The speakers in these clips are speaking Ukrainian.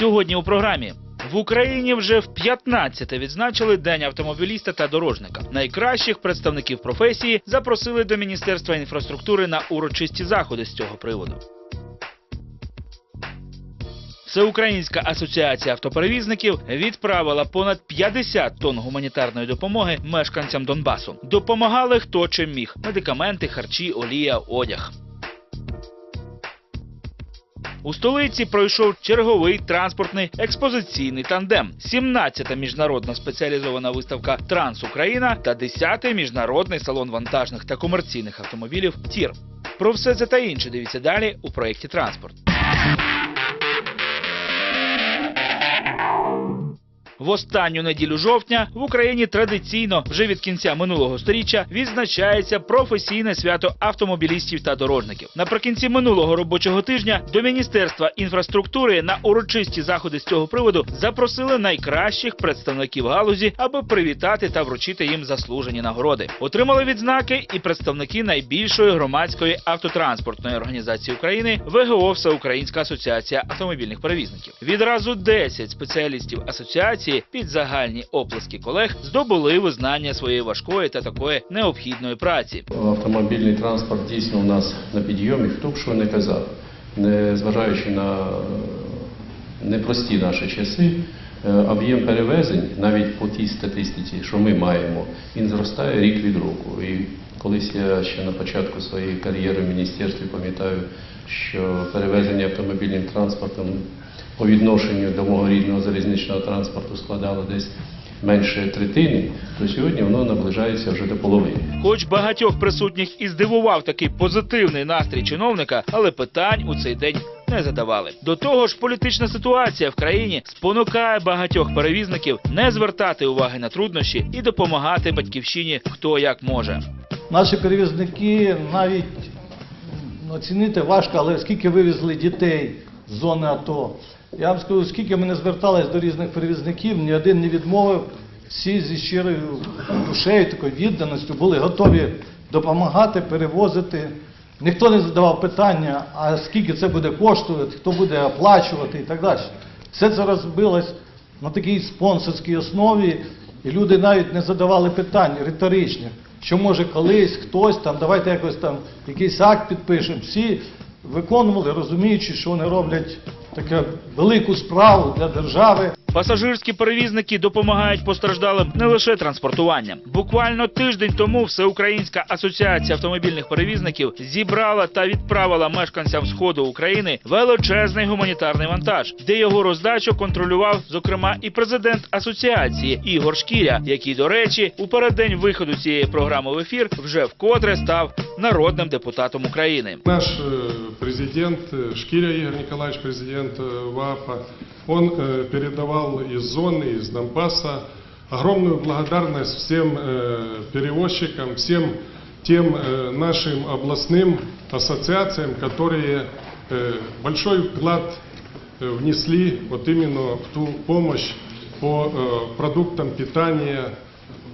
Сьогодні у програмі. В Україні вже в 15-те відзначили День автомобіліста та дорожника. Найкращих представників професії запросили до Міністерства інфраструктури на урочисті заходи з цього приводу. Всеукраїнська асоціація автоперевізників відправила понад 50 тонн гуманітарної допомоги мешканцям Донбасу. Допомагали хто чим міг: медикаменти, харчі, олія, одяг. У столиці пройшов черговий транспортний експозиційний тандем. 17-та міжнародна спеціалізована виставка Транс Україна та 10-й міжнародний салон вантажних та комерційних автомобілів Тір. Про все це та інше дивіться далі у проєкті Транспорт. В останню неділю жовтня в Україні традиційно вже від кінця минулого сторіччя відзначається професійне свято автомобілістів та дорожників. Наприкінці минулого робочого тижня до Міністерства інфраструктури на урочисті заходи з цього приводу запросили найкращих представників галузі, аби привітати та вручити їм заслужені нагороди. Отримали відзнаки і представники найбільшої громадської автотранспортної організації України ВГО Всеукраїнська асоціація автомобільних перевізників. Відразу 10 спеціалістів асоціації під загальні оплески колег здобули визнання своєї важкої та такої необхідної праці. Автомобільний транспорт дійсно у нас на підйомі, хто б що не казав, незважаючи на е, непрості наші часи, е, об'єм перевезень навіть по тій статистиці, що ми маємо, він зростає рік від року. І колись я ще на початку своєї кар'єри в міністерстві пам'ятаю, що перевезення автомобільним транспортом по відношенню до мого рідного залізничного транспорту складало десь менше третини, то сьогодні воно наближається вже до половини. Хоч багатьох присутніх і здивував такий позитивний настрій чиновника, але питань у цей день не задавали. До того ж, політична ситуація в країні спонукає багатьох перевізників не звертати уваги на труднощі і допомагати батьківщині хто як може. Наші перевізники навіть м, оцінити важко, але скільки вивезли дітей з зони АТО. Я вам скажу, скільки ми не звертались до різних перевізників, ні один не відмовив. Всі зі щирою душею, такою відданістю були готові допомагати, перевозити. Ніхто не задавав питання, а скільки це буде коштувати, хто буде оплачувати і так далі. Все це розбилось на такій спонсорській основі, і люди навіть не задавали питань риторичних, що може колись хтось там, давайте якось там якийсь акт підпишемо. Всі виконували, розуміючи, що вони роблять таку велику справу для держави. Пасажирські перевізники допомагають постраждалим не лише транспортуванням. Буквально тиждень тому Всеукраїнська асоціація автомобільних перевізників зібрала та відправила мешканцям сходу України величезний гуманітарний вантаж, де його роздачу контролював зокрема і президент асоціації Ігор Шкіря, який, до речі, у переддень виходу цієї програми в ефір вже вкотре став народним депутатом України. Наш э, президент э, Шкиря Игорь Николаевич, президент э, ВАПа, он э, передавал из зоны, из Донбасса огромную благодарность всем э, перевозчикам, всем тем э, нашим областным ассоциациям, которые э, большой вклад внесли вот именно в ту помощь по продуктам питания,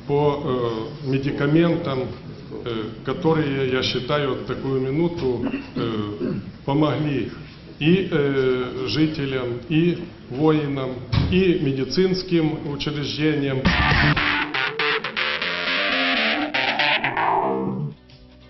по медикаментам, которые, я считаю, такую минуту помогли и э, жителям, и воинам, и медицинским учреждениям.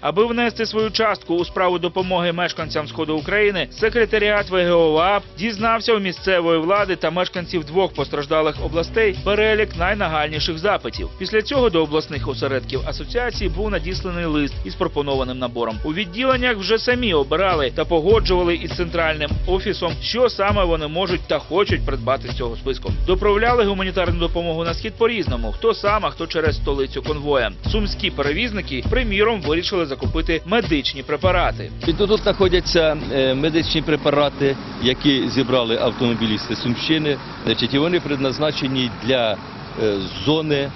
Аби внести свою частку у справу допомоги мешканцям сходу України, секретаріат ВГО ВАП дізнався у місцевої влади та мешканців двох постраждалих областей перелік найнагальніших запитів. Після цього до обласних осередків асоціації був надісланий лист із пропонованим набором. У відділеннях вже самі обирали та погоджували із центральним офісом, що саме вони можуть та хочуть придбати з цього списку. Доправляли гуманітарну допомогу на схід по різному, хто сам, а хто через столицю конвоєм. Сумські перевізники, приміром, вирішили закупити медичні препарати. І тут, знаходяться е, медичні препарати, які зібрали автомобілісти Сумщини. Значить, вони предназначені для е, зони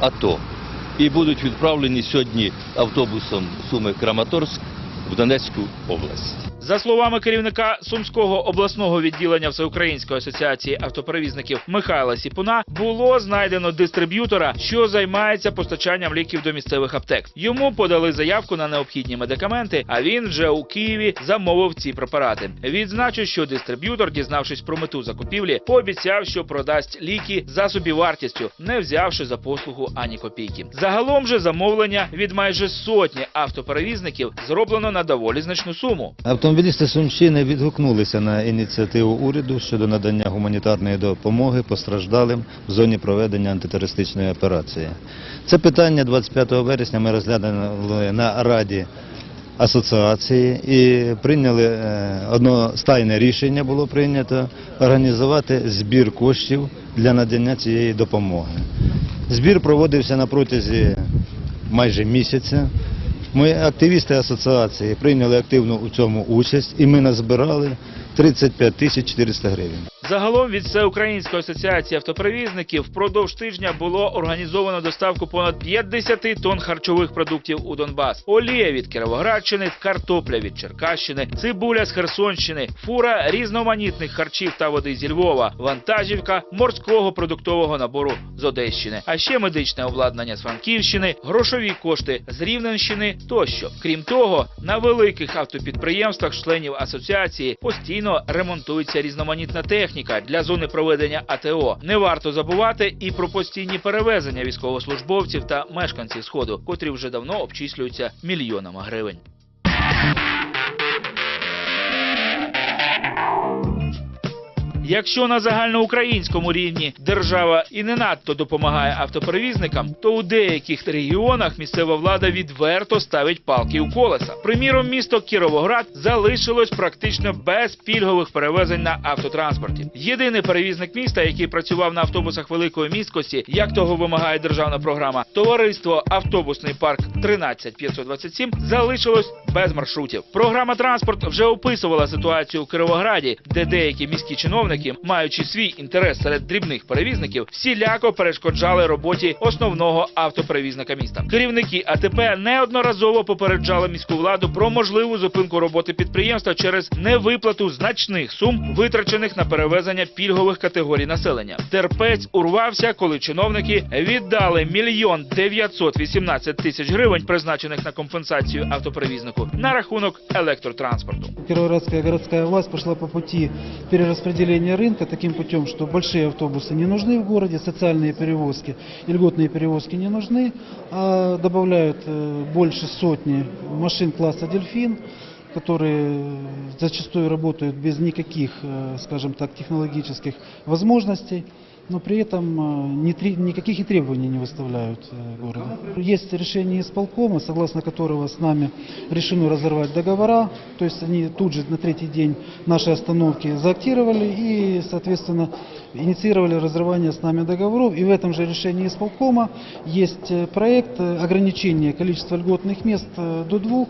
АТО. І будуть відправлені сьогодні автобусом Суми Краматорськ в Донецьку область. За словами керівника Сумського обласного відділення Всеукраїнської асоціації автоперевізників Михайла Сіпуна, було знайдено дистриб'ютора, що займається постачанням ліків до місцевих аптек. Йому подали заявку на необхідні медикаменти, а він вже у Києві замовив ці препарати. Відзначу, що дистриб'ютор, дізнавшись про мету закупівлі, пообіцяв, що продасть ліки за собівартістю, не взявши за послугу ані копійки. Загалом же замовлення від майже сотні автоперевізників зроблено на доволі значну суму. Автомобілісти Сумщини відгукнулися на ініціативу уряду щодо надання гуманітарної допомоги постраждалим в зоні проведення антитерористичної операції. Це питання 25 вересня ми розглянули на Раді асоціації і прийняли е, одностайне рішення було прийнято організувати збір коштів для надання цієї допомоги. Збір проводився на протязі майже місяця. Ми, активісти асоціації, прийняли активну у цьому участь і ми назбирали 35 тисяч 400 гривень. Загалом від Всеукраїнської асоціації автоперевізників впродовж тижня було організовано доставку понад 50 тонн харчових продуктів у Донбас. Олія від Кіровоградщини, картопля від Черкащини, цибуля з Херсонщини, фура різноманітних харчів та води зі Львова, вантажівка морського продуктового набору з Одещини, а ще медичне обладнання з Франківщини, грошові кошти з Рівненщини тощо. Крім того, на великих автопідприємствах членів асоціації постійно ремонтується різноманітна техніка для зони проведення АТО. Не варто забувати і про постійні перевезення військовослужбовців та мешканців сходу, котрі вже давно обчислюються мільйонами гривень. Якщо на загальноукраїнському рівні держава і не надто допомагає автоперевізникам, то у деяких регіонах місцева влада відверто ставить палки у колеса. Приміром, місто Кіровоград залишилось практично без пільгових перевезень на автотранспорті. Єдиний перевізник міста, який працював на автобусах великої місткості, як того вимагає державна програма, товариство Автобусний парк 13527 залишилось без маршрутів. Програма транспорт вже описувала ситуацію у Кировограді, де деякі міські чиновники, маючи свій інтерес серед дрібних перевізників, всіляко перешкоджали роботі основного автоперевізника міста. Керівники АТП неодноразово попереджали міську владу про можливу зупинку роботи підприємства через невиплату значних сум, витрачених на перевезення пільгових категорій населення. Терпець урвався, коли чиновники віддали мільйон 918 тисяч гривень, призначених на компенсацію автоперевізнику, на рахунок електротранспорту. Кировоградская городская власть пошла по путі пути перераспределения рынка таким путем, что большие автобусы не нужны в городе, социальные перевозки и льготные перевозки не нужны, а добавляют э, больше сотни машин класса «Дельфин», которые зачастую работают без никаких, э, скажем так, технологических возможностей, Но при этом э, никаких и требований не выставляют э, городу. Есть решение исполкома, согласно которого с нами решено разорвать договора, то есть они тут же на третий день нашей остановки заактировали и, соответственно, инициировали разрывание с нами договоров. И в этом же решении исполкома есть э, проект э, ограничения количества льготных мест э, до двух,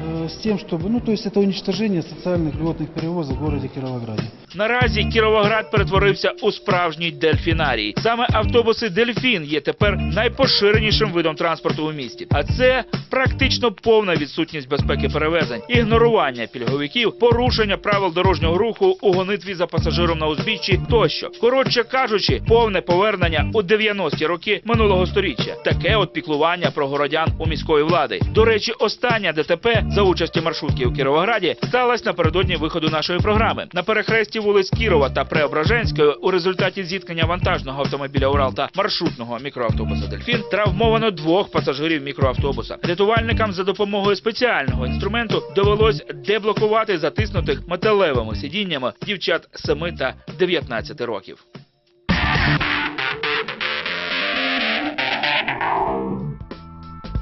э, с тем, чтобы, ну, то есть это уничтожение социальных льготных перевозок в городе Кировограде. Наразі Кіровоград перетворився у справжній дельфінарій. Саме автобуси Дельфін є тепер найпоширенішим видом транспорту у місті. А це практично повна відсутність безпеки перевезень, ігнорування пільговиків, порушення правил дорожнього руху у гонитві за пасажиром на узбіччі тощо. Коротше кажучи, повне повернення у 90-ті роки минулого сторіччя. Таке от піклування про городян у міської влади. До речі, остання ДТП за участі маршрутки у Кіровограді сталася напередодні виходу нашої програми. На перехресті вулиць Кірова та Преображенської у результаті зіткнення вантажного автомобіля Урал та маршрутного мікроавтобуса Дельфін травмовано двох пасажирів мікроавтобуса. Рятувальникам за допомогою спеціального інструменту довелось деблокувати затиснутих металевими сидіннями дівчат 7 та 19 років.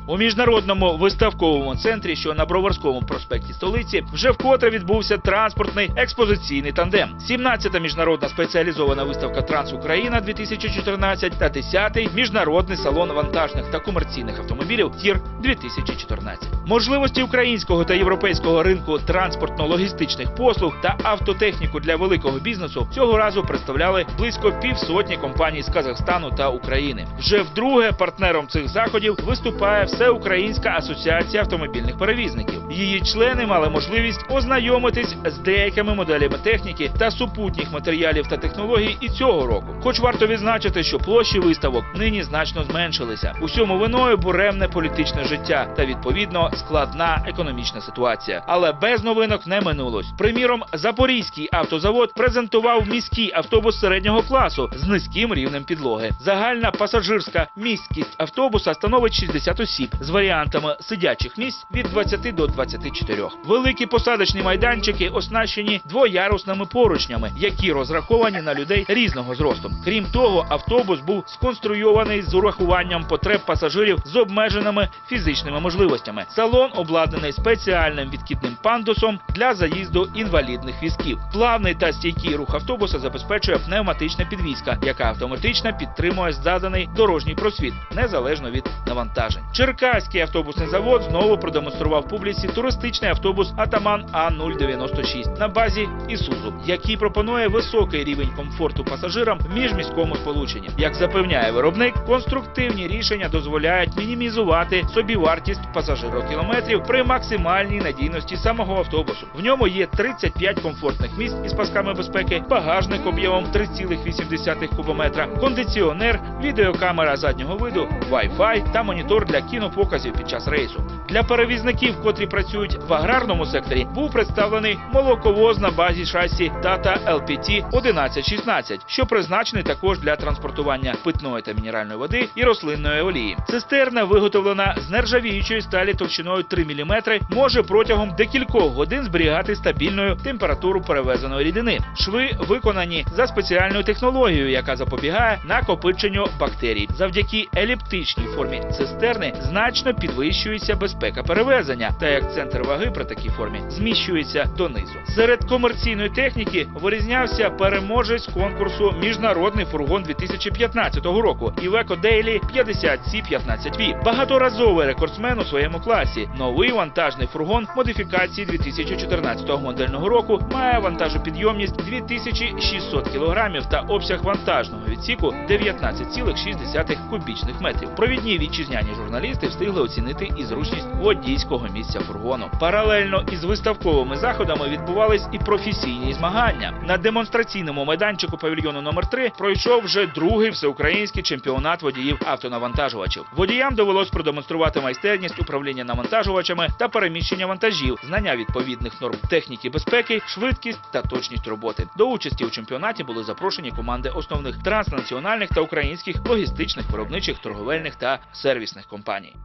У міжнародному виставковому центрі, що на Броварському проспекті столиці, вже вкотре відбувся транспортний експозиційний тандем. 17-та міжнародна спеціалізована виставка Трансукраїна 2014 та 10-й міжнародний салон вантажних та комерційних автомобілів Тір 2014. Можливості українського та європейського ринку транспортно-логістичних послуг та автотехніку для великого бізнесу цього разу представляли близько півсотні компаній з Казахстану та України. Вже вдруге партнером цих заходів виступає Всеукраїнська асоціація автомобільних перевізників. Її члени мали можливість ознайомитись з деякими моделями техніки та супутніх матеріалів та технологій і цього року. Хоч варто відзначити, що площі виставок нині значно зменшилися. Усьому виною буремне політичне життя та відповідно складна економічна ситуація. Але без новинок не минулось. Приміром, Запорізький автозавод презентував міський автобус середнього класу з низьким рівнем підлоги. Загальна пасажирська місткість автобуса становить 60 осіб з варіантами сидячих місць від 20 до 24. Великі посадочні майданчики оснащені двоярусними поручнями, які розраховані на людей різного зросту. Крім того, автобус був сконструйований з урахуванням потреб пасажирів з обмеженими фізичними можливостями. Салон обладнаний спеціальним відкидним пандусом для заїзду інвалідних візків. Плавний та стійкий рух автобуса забезпечує пневматична підвізка, яка автоматично підтримує заданий дорожній просвіт незалежно від навантажень. Черкаський автобусний завод знову продемонстрував публіці туристичний автобус Атаман А096 на базі Ісузу, який пропонує високий рівень комфорту пасажирам в міжміському сполученні. Як запевняє виробник, конструктивні рішення дозволяють мінімізувати собівартість пасажирокілометрів при максимальній надійності самого автобусу. В ньому є 35 комфортних місць із пасками безпеки, багажник об'ємом 3,8 кубометра, кондиціонер, відеокамера заднього виду, Wi-Fi та монітор для Tarantino fu occasijo 15 resu, Для перевізників, котрі працюють в аграрному секторі, був представлений молоковоз на базі шасі Tata LPT 1116, що призначений також для транспортування питної та мінеральної води і рослинної олії. Цистерна, виготовлена з нержавіючої сталі товщиною 3 мм, може протягом декількох годин зберігати стабільну температуру перевезеної рідини. Шви виконані за спеціальною технологією, яка запобігає накопиченню бактерій. Завдяки еліптичній формі цистерни значно підвищується безпека перевезення, та як центр ваги при такій формі зміщується донизу. Серед комерційної техніки вирізнявся переможець конкурсу Міжнародний фургон 2015 року Iveco Daily 50C15V. Багаторазовий рекордсмен у своєму класі. Новий вантажний фургон модифікації 2014 модельного року має вантажопідйомність 2600 кг та обсяг вантажного відсіку 19,6 кубічних метрів. Провідні вітчизняні журналісти встигли оцінити і зручність водійського місця фургону. Паралельно із виставковими заходами відбувались і професійні змагання. На демонстраційному майданчику павільйону номер 3 пройшов вже другий всеукраїнський чемпіонат водіїв автонавантажувачів. Водіям довелось продемонструвати майстерність управління навантажувачами та переміщення вантажів, знання відповідних норм техніки безпеки, швидкість та точність роботи. До участі у чемпіонаті були запрошені команди основних транснаціональних та українських логістичних, виробничих, торговельних та сервісних компаній.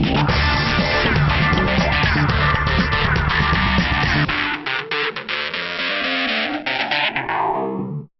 Yeah.